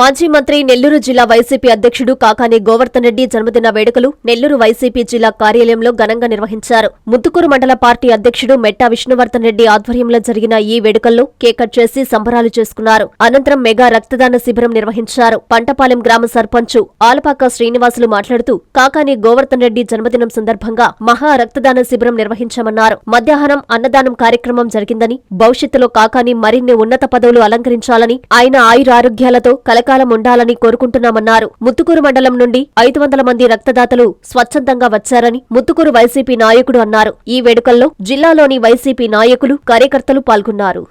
మాజీ మంత్రి నెల్లూరు జిల్లా వైసీపీ అధ్యక్షుడు కాకాని గోవర్ధన్ రెడ్డి జన్మదిన వేడుకలు నెల్లూరు వైసీపీ జిల్లా కార్యాలయంలో ఘనంగా నిర్వహించారు. ముత్తుకూరు మండల పార్టీ అధ్యక్షుడు మెట్టా విష్ణువర్ధన్ రెడ్డి ఆధ్వర్యంలో జరిగిన ఈ వేడుకల్లో కేక్ కట్ చేసి సంబరాలు చేసుకున్నారు. అనంతరం మెగా రక్తదాన శిబిరం నిర్వహించారు. పంటపాలెం గ్రామ సర్పంచ్ ఆలపాక శ్రీనివాసులు మాట్లాడుతూ కాకాని గోవర్ధన్ రెడ్డి జన్మదినం సందర్భంగా మహా రక్తదాన శిబిరం నిర్వహించామన్నారు. మధ్యాహ్నం అన్నదానం కార్యక్రమం జరిగిందని భవిష్యత్తులో కాకాని మరిన్ని ఉన్నత పదవులు అలంకరించాలని ఆయన ఆయురారోగ్యాలతో కలకాలం ఉండాలని కోరుకుంటున్నామన్నారు. ముత్తుకూరు మండలం నుండి ఐదు వందల మంది రక్తదాతలు స్వచ్ఛందంగా వచ్చారని ముత్తుకూరు వైసీపీ నాయకుడు అన్నారు. ఈ వేడుకల్లో జిల్లాలోని వైసీపీ నాయకులు కార్యకర్తలు పాల్గొన్నారు.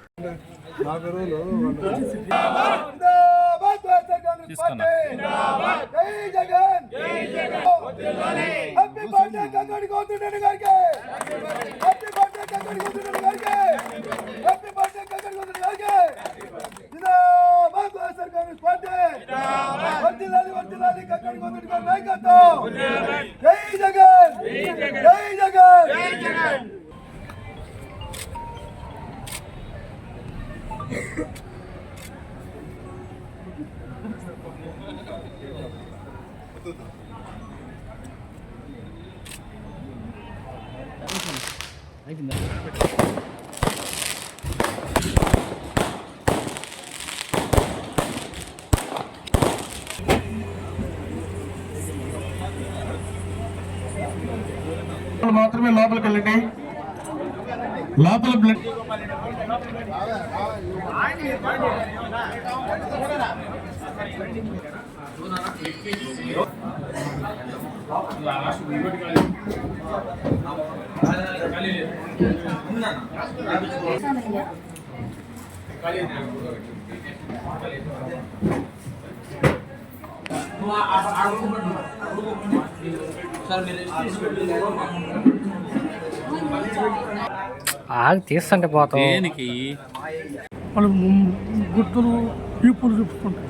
జై జగన్. జై జగన్. అయిపోయిందా లోపలికి వెళ్ళండి లోపల బ్లడ్ ఆగి తీస్తుంటే పోతాం. దేనికి? వాళ్ళు గుర్తులు పీపుల్ చెప్పుకుంటారు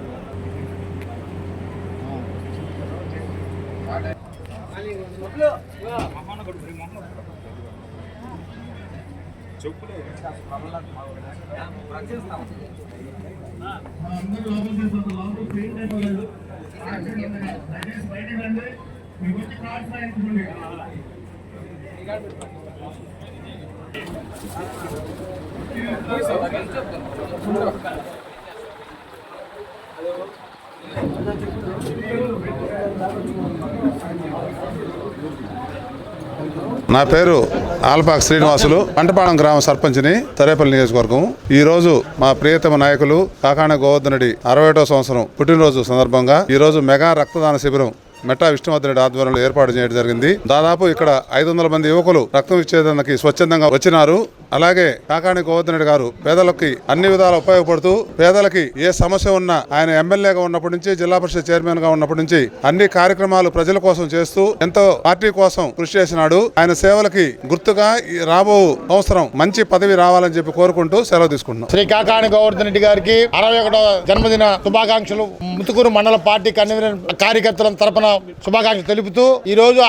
నా పేరు ఆల్పాక్ శ్రీనివాసులు పంటపాడం గ్రామ సర్పంచ్ని తరేపల్లి నియోజకవర్గం. ఈ రోజు మా ప్రియతమ నాయకులు కాకాణ గోవర్ధనుడి అరవై సంవత్సరం పుట్టినరోజు సందర్భంగా ఈ రోజు మెగా రక్తదాన శిబిరం మెట్టా విష్ణువర్ధన్ ఆధ్వర్యంలో ఏర్పాటు చేయడం జరిగింది. దాదాపు ఇక్కడ ఐదు వందల మంది యువకులు రక్తం ఇచ్చేదానికి స్వచ్ఛందంగా వచ్చినారు. అలాగే కాకాణి గోవర్ధన్ గారు పేదలకి అన్ని విధాలు ఉపయోగపడుతూ పేదలకి ఏ సమస్య ఉన్నా ఆయన ఎమ్మెల్యేగా ఉన్నప్పటి నుంచి జిల్లా పరిషత్ చైర్మన్గా ఉన్నప్పటి నుంచి అన్ని కార్యక్రమాలు ప్రజల కోసం చేస్తూ ఎంతో పార్టీ కోసం కృషి చేసినాడు. ఆయన సేవలకి గుర్తుగా రాబో సంవత్సరం మంచి పదవి రావాలని చెప్పి కోరుకుంటూ సెలవు తీసుకుంటున్నాం. శ్రీ కాకాణి గోవర్ధన్ రెడ్డి గారికి అరవై ఒకటో జన్మదిన శుభాకాంక్షలు. ముతుకూరు మండల పార్టీ కన్వీనర్ కార్యకర్తల తరపున శుభాకాంక్షలు తెలుపుతూ ఈ రోజు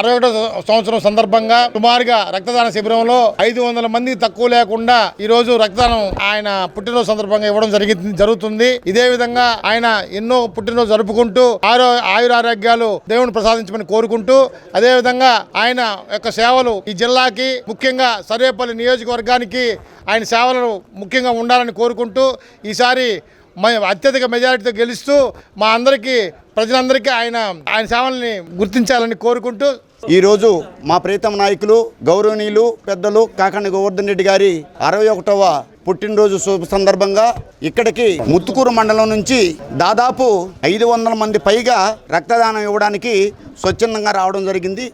అరవై ఒకటో సంవత్సరం సందర్భంగా సుమారుగా రక్తదాన శిబిరంలో ఐదు వందల మంది తక్కువ లేకుండా ఈ రోజు రక్తదానం ఆయన పుట్టినరోజు సందర్భంగా ఇవ్వడం జరిగింది జరుగుతుంది. ఇదే విధంగా ఆయన ఎన్నో పుట్టినరోజు జరుపుకుంటూ ఆరో ఆయురారోగ్యాలు దేవుని ప్రసాదించమని కోరుకుంటూ అదే విధంగా ఆయన యొక్క సేవలు ఈ జిల్లాకి ముఖ్యంగా సర్వేపల్లి నియోజకవర్గానికి ఆయన సేవలను ముఖ్యంగా ఉండాలని కోరుకుంటూ ఈసారి మ అత్యధిక మెజారిటీతో గెలుస్తూ మా అందరికీ ప్రజలందరికీ ఆయన ఆయన సేవల్ని గుర్తించాలని కోరుకుంటూ ఈరోజు మా ప్రీతమ నాయకులు గౌరవనీయులు పెద్దలు కాకండి గోవర్ధన్ రెడ్డి గారి అరవై ఒకటవ పుట్టినరోజు శుభ సందర్భంగా ఇక్కడికి ముత్తుకూరు మండలం నుంచి దాదాపు ఐదు వందల మంది పైగా రక్తదానం ఇవ్వడానికి స్వచ్ఛందంగా రావడం జరిగింది.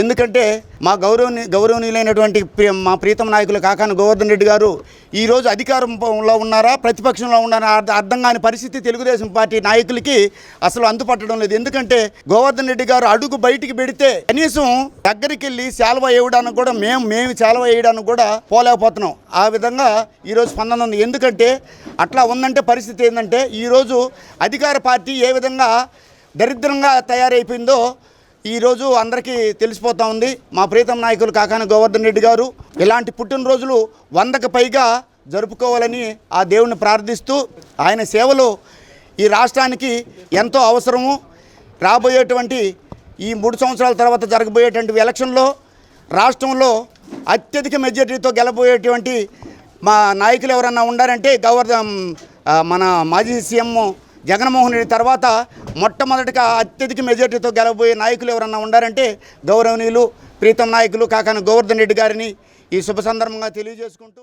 ఎందుకంటే మా గౌరవని గౌరవనీయులైనటువంటి మా ప్రీతమ నాయకులు కాకాని గోవర్ధన్ రెడ్డి గారు ఈరోజు అధికారంలో ఉన్నారా ప్రతిపక్షంలో ఉన్నారా అర్థం కాని పరిస్థితి తెలుగుదేశం పార్టీ నాయకులకి అసలు అందుపట్టడం లేదు. ఎందుకంటే గోవర్ధన్ రెడ్డి గారు అడుగు బయటికి పెడితే కనీసం దగ్గరికి వెళ్ళి శాలువ వేయడానికి కూడా మేము మేము శాలువ వేయడానికి కూడా పోలేకపోతున్నాం. ఆ విధంగా ఈరోజు స్పందన ఉంది. ఎందుకంటే అట్లా ఉందంటే పరిస్థితి ఏంటంటే ఈరోజు అధికార పార్టీ ఏ విధంగా దరిద్రంగా తయారైపోయిందో ఈరోజు అందరికీ తెలిసిపోతూ ఉంది. మా ప్రీతం నాయకులు కాకాని గోవర్ధన్ రెడ్డి గారు ఇలాంటి పుట్టినరోజులు వందకు పైగా జరుపుకోవాలని ఆ దేవుని ప్రార్థిస్తూ ఆయన సేవలు ఈ రాష్ట్రానికి ఎంతో అవసరము. రాబోయేటువంటి ఈ మూడు సంవత్సరాల తర్వాత జరగబోయేటువంటి ఎలక్షన్లో రాష్ట్రంలో అత్యధిక మెజారిటీతో గెలబోయేటువంటి మా నాయకులు ఎవరన్నా ఉండారంటే గవర్న మన మాజీ సీఎం జగన్మోహన్ రెడ్డి తర్వాత మొట్టమొదటిగా అత్యధిక మెజారిటీతో గెలవబోయే నాయకులు ఎవరన్నా ఉండారంటే గౌరవనీయులు ప్రీతం నాయకులు కాకాని గోవర్ధన్ రెడ్డి గారిని ఈ శుభ సందర్భంగా తెలియజేసుకుంటూ